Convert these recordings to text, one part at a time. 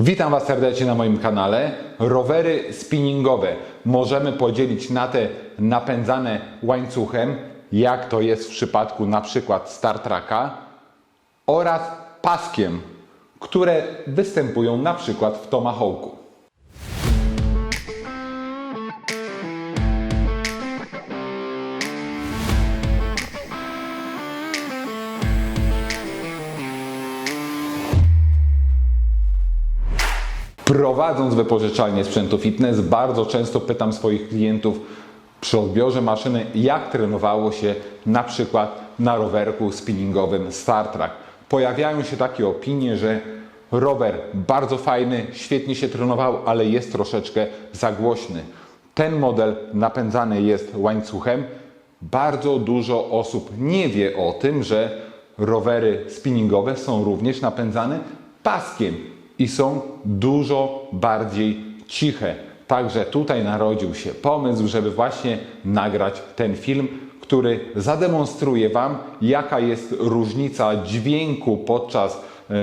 Witam Was serdecznie na moim kanale. Rowery spinningowe możemy podzielić na te napędzane łańcuchem, jak to jest w przypadku na przykład Star Traka, oraz paskiem, które występują na przykład w Tomahawku. Prowadząc wypożyczalnię sprzętu fitness, bardzo często pytam swoich klientów przy odbiorze maszyny, jak trenowało się na przykład na rowerku spinningowym Star Trek. Pojawiają się takie opinie, że rower bardzo fajny, świetnie się trenował, ale jest troszeczkę za głośny. Ten model napędzany jest łańcuchem. Bardzo dużo osób nie wie o tym, że rowery spinningowe są również napędzane paskiem i są dużo bardziej ciche. Także tutaj narodził się pomysł, żeby właśnie nagrać ten film, który zademonstruje Wam, jaka jest różnica dźwięku podczas e,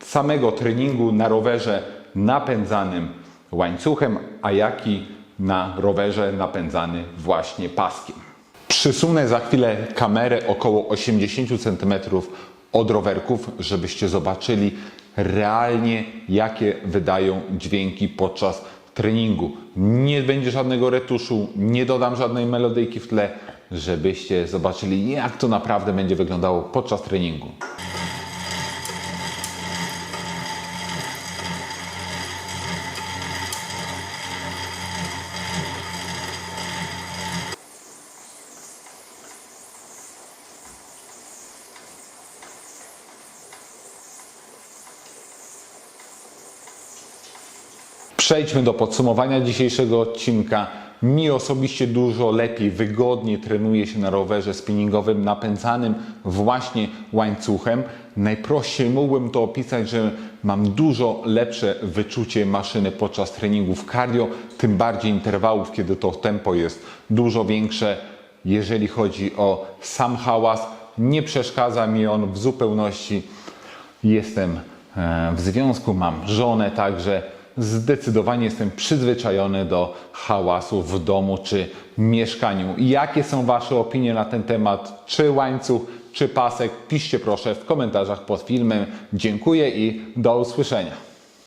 samego treningu na rowerze napędzanym łańcuchem, a jaki na rowerze napędzany właśnie paskiem. Przysunę za chwilę kamerę około 80 cm od rowerków, żebyście zobaczyli realnie, jakie wydają dźwięki podczas treningu. Nie będzie żadnego retuszu, nie dodam żadnej melodyjki w tle, żebyście zobaczyli, jak to naprawdę będzie wyglądało podczas treningu. Przejdźmy do podsumowania dzisiejszego odcinka. Mi osobiście dużo lepiej, wygodnie trenuje się na rowerze spinningowym napędzanym właśnie łańcuchem. Najprościej mógłbym to opisać, że mam dużo lepsze wyczucie maszyny podczas treningów cardio, tym bardziej interwałów, kiedy to tempo jest dużo większe. Jeżeli chodzi o sam hałas, nie przeszkadza mi on w zupełności. Jestem e, w związku, mam żonę, także zdecydowanie jestem przyzwyczajony do hałasu w domu czy mieszkaniu. Jakie są Wasze opinie na ten temat? Czy łańcuch, czy pasek? Piszcie proszę w komentarzach pod filmem. Dziękuję i do usłyszenia.